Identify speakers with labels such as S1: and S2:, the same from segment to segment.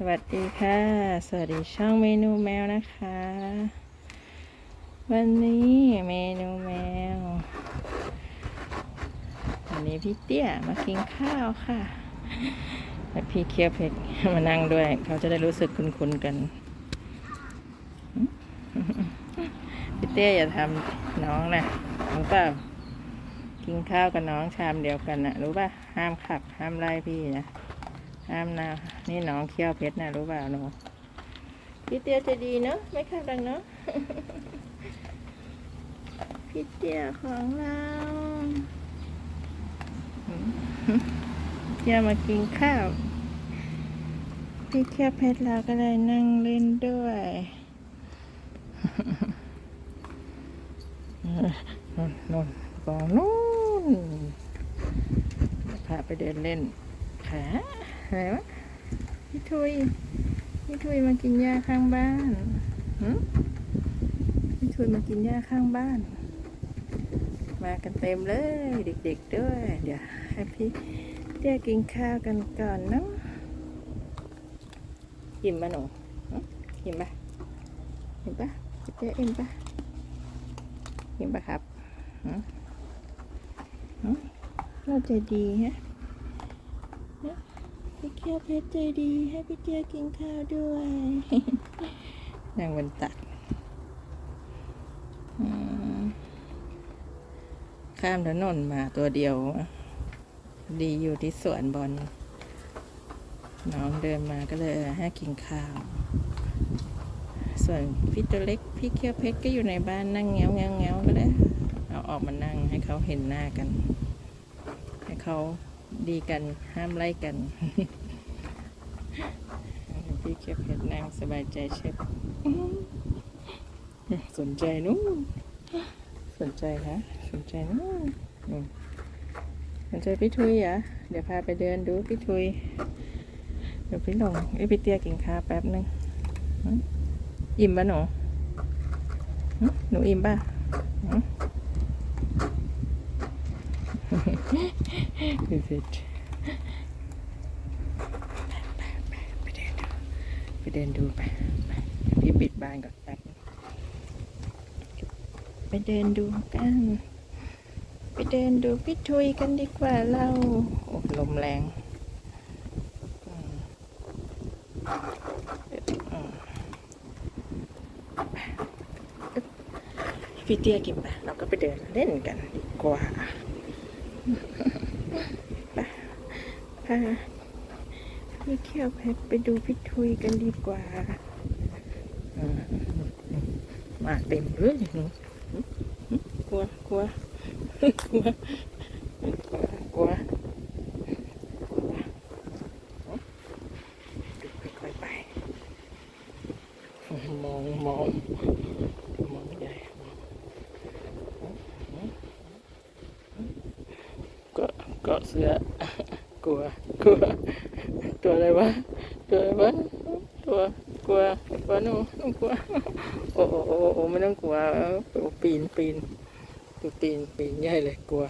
S1: สวัสดีค่ะ สวัสดีช่องเมนูแมวนะคะ วันนี้เมนูแมว วันนี้พี่เตี้ยมากินข้าวค่ะ และพี่เคียวเพชรมานั่งด้วย เขาจะได้รู้สึกคุ้นๆกัน พี่เตี้ยอย่าทำน้องนะรู้เปล่ากินข้าวกับน้องชามเดียวกันนะรู้ป่ะ ห้ามขับห้ามไล่พี่นะ ห้ามนะนี่น้องเขี้ยวเพชรนะรู้เปล่าหนูพี่เตี้ยจะดีเนาะไม่ขับดังเนาะพี่เตี้ยของเราอืมเตี้ยมากินข้าวพี่เขี้ยวเพชรเราก็เลยนั่งเล่นด้วยนนนนกองนู้นพาไปเดินเล่นขา อะไรวะพี่ทุยพี่ทุยมากินหญ้าข้างบ้านพี่ทุยมากินหญ้าข้างบ้าน มากันเต็มเลยเด็ก ๆด้วย เดี๋ยวให้พี่เตี้ยกินข้าวกันก่อนเนาะอิ่มปะหนูหึอิ่มปะอิ่มปะเตี้ยอิ่มปะอิ่มปะครับหึหึเราใจดีฮะ พี่เกียวเพชรใจดี ให้พี่เกียกินข้าวด้วยนางวนตักข้ามถนนมาตัวเดียว ดีอยู่ที่สวนบอลน้องเดินมาก็เลยให้กินข้าว ส่วนพี่ตัวเล็กพี่เคียวเพชรก็อยู่ในบ้านนั่งเงี้ยวเงี้ยวเงี้ยวก็เลยเอาออกมานั่งให้เขาเห็นหน้ากัน ให้เขาดีกันห้ามไล่กัน เก็บเห็ดนางสบายใจเช็สนใจนู้นสนใจคะสนใจนู้นสนใจพี่ทุยอะเดี๋ยวพาไปเดินดูพี่ทุย เดี๋ยวพี่ลงไอพี่เตี้ยกินข้าวแป๊บนึงอิ่มปะหนูหนูอิ่มป่ะดู ไปเดินดูไปไปพี่ปิดบ้านก่อนแป๊บไปเดินดูกัน ไปเดินดูพี่ทุยกันดีกว่าเราโอ้ลมแรงพี่เตี้ยกินไปเราก็ไปเดินเล่นกันดีกว่าไป พาพี่เขี้ยวเพชรไปดูพี่ทุยกันดีกว่าอืมมาเต็มเลยหนูกลัวกลัวกลัวกลัวดูค่อยๆไป มองมองมองใหญ่ก็เกาะเสือกลัวกลัว ตัวอะไรวะ ตัวอะไรวะ ตัวกลัวกลัวหนูหนูกลัว โอ้โอ้โอ้โอ้ไม่ต้องกลัวปีนปีนตัวปีนปีนใหญ่เลยกลัว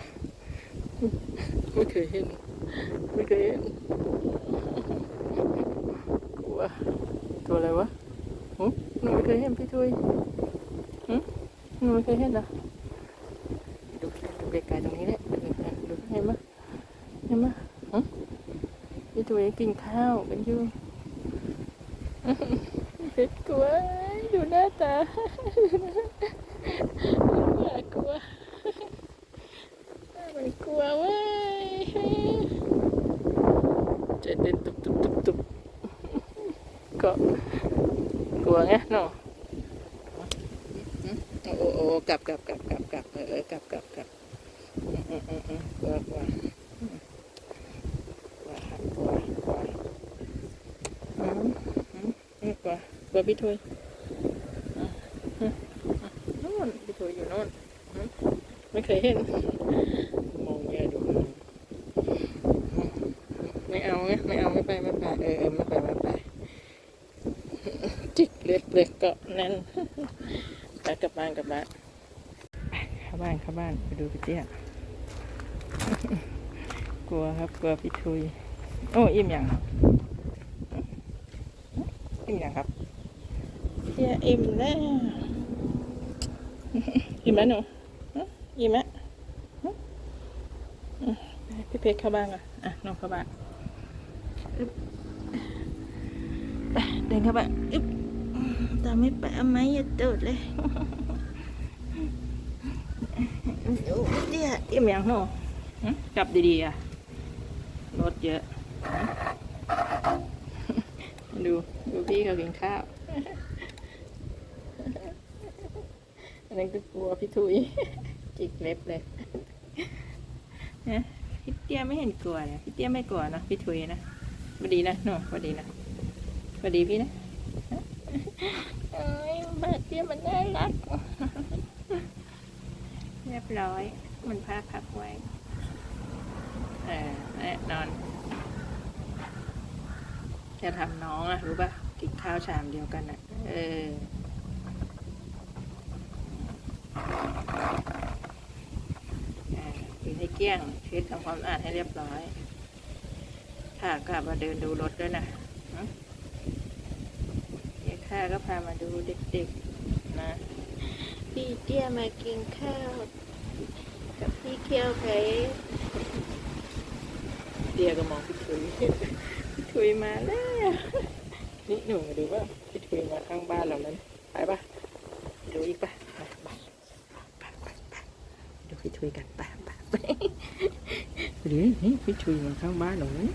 S1: ไม่เคยเห็น ไม่เคยเห็น กลัว ตัวอะไรวะหนูไม่เคยเห็นพี่ทุยหนูไม่เคยเห็นเหรอดูดูไกลๆตรงนี้แหละดูเห็นไหมเห็นไหม ยหึพี่ทุยกินข้าวกันอยู่เพชรกลัวดูหน้าตาน่ากลัวมันกลัวเว้ยใจเต้นตุบตุบตุบตุบก็กลัวไงเนาะโอ้โอ้โอ้กลับกลับกลับกลับกลับเออเออกลับกลับกลับอืมอืมอืมอืมกลัวกลัวอืมกลัวครับกลัวกลัวอืมอืมอืม กลัวกลัวพี่ทุยอืมอืมอืมนู่นพี่ทุยอยู่นู่นอืมไม่เคยเห็น มองแย่ดูอืมไม่เอาไงไม่เอาไม่ไปไม่ไปเออเออไม่ไปไม่ไปจิกเล็กเล็กก็แน่นไปกลับบ้านกลับบ้านไปเข้าบ้านเข้าบ้านไปดูพี่เตี้ยกลัวครับกลัวพี่ทุย โอ้อิ่มอย่างอิ่มยังครับเตี้ ยอิ่มแล้วอิ่มไหมหนูอิ่มไหมพี่เพชรเข้าบ้านก่อนอะน้องเข้าบ้านไปเดินเข้าบ้านอึ๊บตาไม่ไปเอาไม้อย่าตูดเลยเตี้ยอิ่มยังหนูหึจับดีๆอะรถเยอะ ดู ดูพี่เขากินข้าว นนั้นก็กลัวพี่ทุยจิกเล็บเลยนะพี่เตี้ยไม่เห็นกลัวนะพี่เตี้ยไม่กลัวนะพี่ทุยนะพอดีนะหนูพอดีนะพอดีพี่นะเอ้ยบ้านเตี้ยมันน่ารักเรียบร้อยมันพาพักไว้เออแน่นอนจะทำน้องอะรู้ป่ะกินข้าวชามเดียวกันอะเอออ่ากินให้ เกลี้ยงเช็ดทำความสะอาดให้เรียบร้อยค่ะกลับมาเดินดูรถด้วยนะหึเดี๋ยวข้าก็พามาดูเด็กๆนะพี่เตี้ยมากินข้าวกับพี่เคียวเพชรเดียก็มองพี่ถุยพี่ถุยมาแล้วนี่หนูมาดูว่าพี่ถุยมาข้างบ้านเรานั้นไปปะดูอีกปะไปไปไปไปไปดูพี่ถุยกันไปไปไปไป ดูนี่นี่พี่ถุยมันข้างบ้านหรานั้น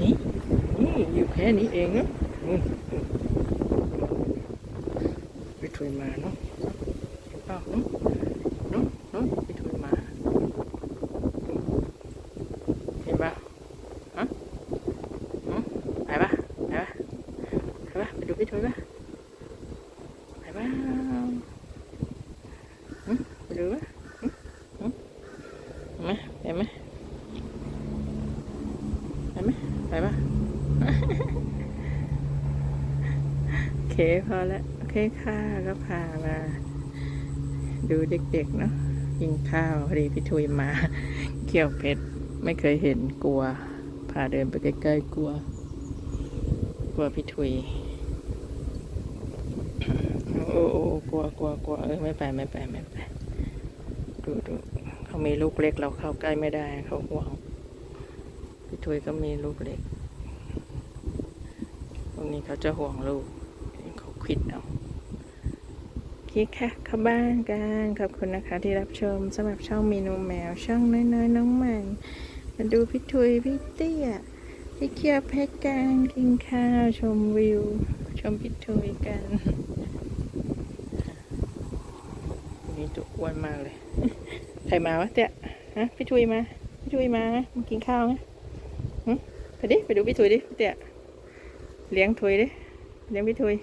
S1: นี่นี่อยู่แค่นี้เองเนาะพี่ชุยมาเนาะเห็นเปล่าเนาะเนาะเนาะพี่ถุยมา เห็นปะฮะหืมไปปะไปปะไปปะไปดูพี่ถุยปะไปปะหืมไปดูปะหืมหืมมาไปไหมไปไหมไปปะ โอเค พอแล้วโอเคค่ะก็พามา ดูเด็กๆเนาะกินข้าวพอดีพี่ทุยมา เกี่ยวเพชรไม่เคยเห็นกลัว พาเดินไปใกล้ๆกลัว กลัวพี่ทุยโอ้โอ้กลัวกลัวกลัวเออไม่ไปไม่ไปไม่ไปดูดูเขามีลูกเล็กเราเข้าใกล้ไม่ได้เขาห่วงพี่ทุยก็มีลูกเล็ก ตรงนี้เขาจะห่วงลูก เขาคิดเอาโอเคค่ะเข้าบ้านกันขอบคุณนะคะที่รับชมสำหรับช่องเมนูแมว ช่องน้อยๆน้องใหม่มาดูพี่ทุยพี่เตี้ยพี่เคียวเพชรกันกินข้าวชมวิว ชมพี่ทุยกันนนี้ตัวอ้วนมากเลยใครมาวะเตี้ยฮะพี่ทุยมาพี่ทุยมามากินข้าวไหมหึไปดิไปดูพี่ทุยดิเตี้ยเลี้ยงทุยดิเลี้ยงพี่ทุย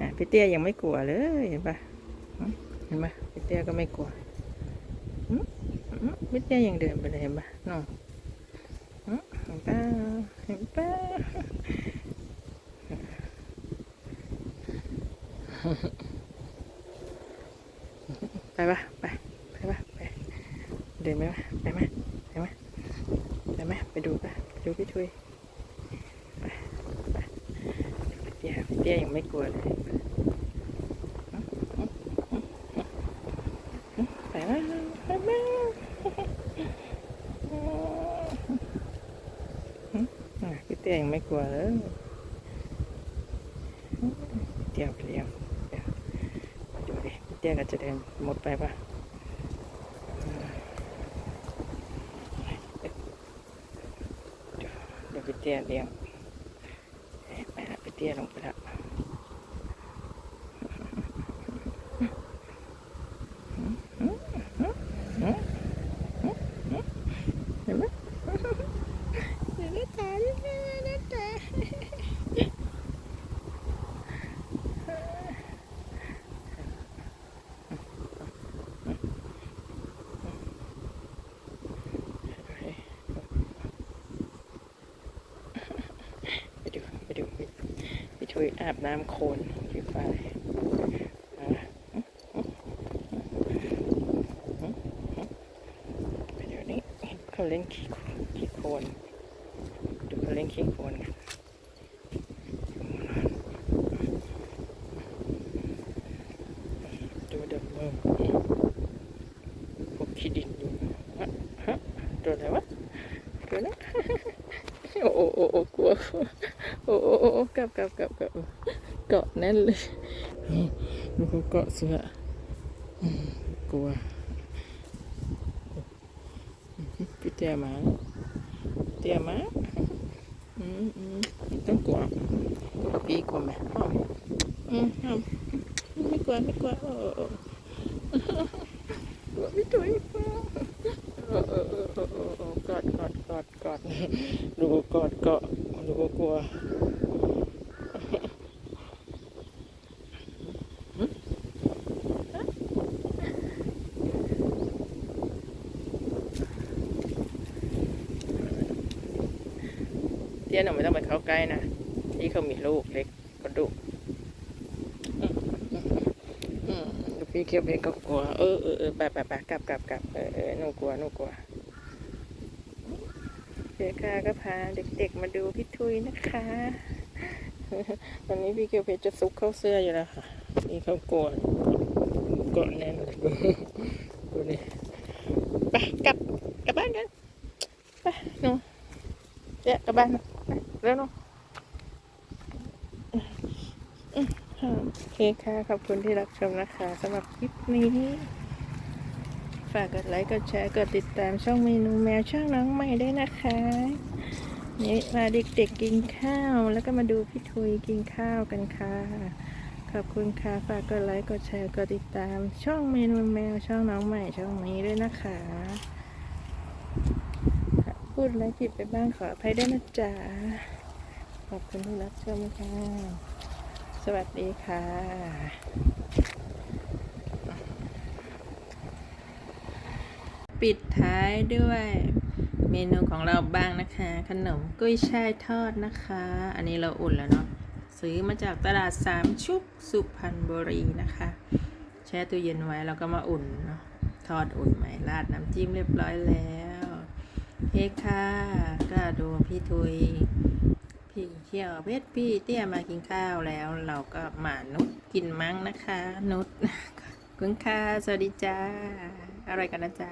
S1: นะพี่เตี้ยยังไม่กลัวเลยเห็นปะเห็นปะพี่เตี้ยก็ไม่กลัวอืมไม่ได้ยังเดินไปเลยเห็นปะน้องเห็นปะเห็นปะไปปะไปไปปะไปเดินไหมวะไปไหมไปไหมไปไหมไปดูปะไปดูพี่ทุยไปไปพี่เตี้ยพี่เตี้ยยังไม่กลัวเลยไปแล้วไปแล้วพี่เตี้ยยังไม่กลัวเลยเตี้ยไปเลี้ยวดูดิพี่เตี้ยก็จะเดินหมดไปปะเดี๋ยวพี่เตี้ยเลี้ยงเอ๊ะ ไปละพี่เตี้ยลงไปละเห็นไหม เดี๋ยวนะตาดินะตาไปดูไปดูไปช่ว ยอาบน้ำโคลนพี่ฟ้าอะไปเดี๋ยวนี้เขาเล่นขี้ขี้โคลนดูเขาเล่นขี้โคลนกัน โอ้โอ้กลัว โอ้โอ้โอกลับกลับกลับกลับเกาะแน่นเลยดูเขาเกาะเสือกลัวพี่เตี้ยมาเตี้ยมาอืมอืมต้องกลัวพี่กลัวไหมอ้อมอืมอ้อมไม่กลัวไม่กลัวโอ้โอ้กลัวไม่ถุยกลัวอ้โอ้โอ้โอ้โอ้โอ้กอดกอดกอดกอดดูกอดเกาะ ดูกลัวเตี้ยหนูไม่ต้องไปเข้าใกล้นะที่เขามีลูกเล็กก็ดุอืมอืมอืมดูพี่เคียวเพก็กลัว เออเออเออไปไปไปกลับกลับกลับเออเออหนูกลัวหนูกลัว เด็กค่ะก็พาเด็กๆมาดูพี่ทุยนะคะ ตอนนี้พี่เคียวเพชรจะซุกเข้าเสื้ออยู่แล้วค่ะ นี่เขากลัวกดแน่นเลยดูนี่ไปกลับกลับบ้านกันไปหนูเดี๋ยวกลับบ้านนะไปเร็วเนาะโอเคค่ะ ขอบคุณที่รับชมนะคะสำหรับคลิปนี้ ฝากกดไลค์ กดแชร์ กดติดตามช่องเมนูแมวช่องน้องใหม่ด้วยนะคะ นี่มาเด็กๆกินข้าว แล้วก็มาดูพี่ทุยกินข้าวกันค่ะ ขอบคุณค่ะ ฝากกดไลค์ กดแชร์ กดติดตาม ช่องเมนูแมวช่องน้องใหม่ช่องนี้ด้วยนะคะ พูดอะไรผิดไปบ้างขออภัยด้วยนะจ๊ะ ขอบคุณที่รับชมค่ะ สวัสดีค่ะ ปิดท้ายด้วย เมนูของเราบ้างนะคะ ขนมกุ้ยช่ายทอดนะคะ อันนี้เราอุ่นแล้วเนาะซื้อมาจากตลาดสามชุกสุพรรณบุรีนะคะ แช่ตู้เย็นไว้แล้วก็มาอุ่นเนาะทอดอุ่นใหม่ราดน้ำจิ้มเรียบร้อยแล้วเฮ้ค่ะก็ดูพี่ทุยพี่เที่ยวเพชรพี่เตี้ยมากินข้าวแล้ว เราก็มานุดกินมั้งนะคะ นุดคุณค่ะสวัสดีจ้า อะไรกันนะจ๊ะ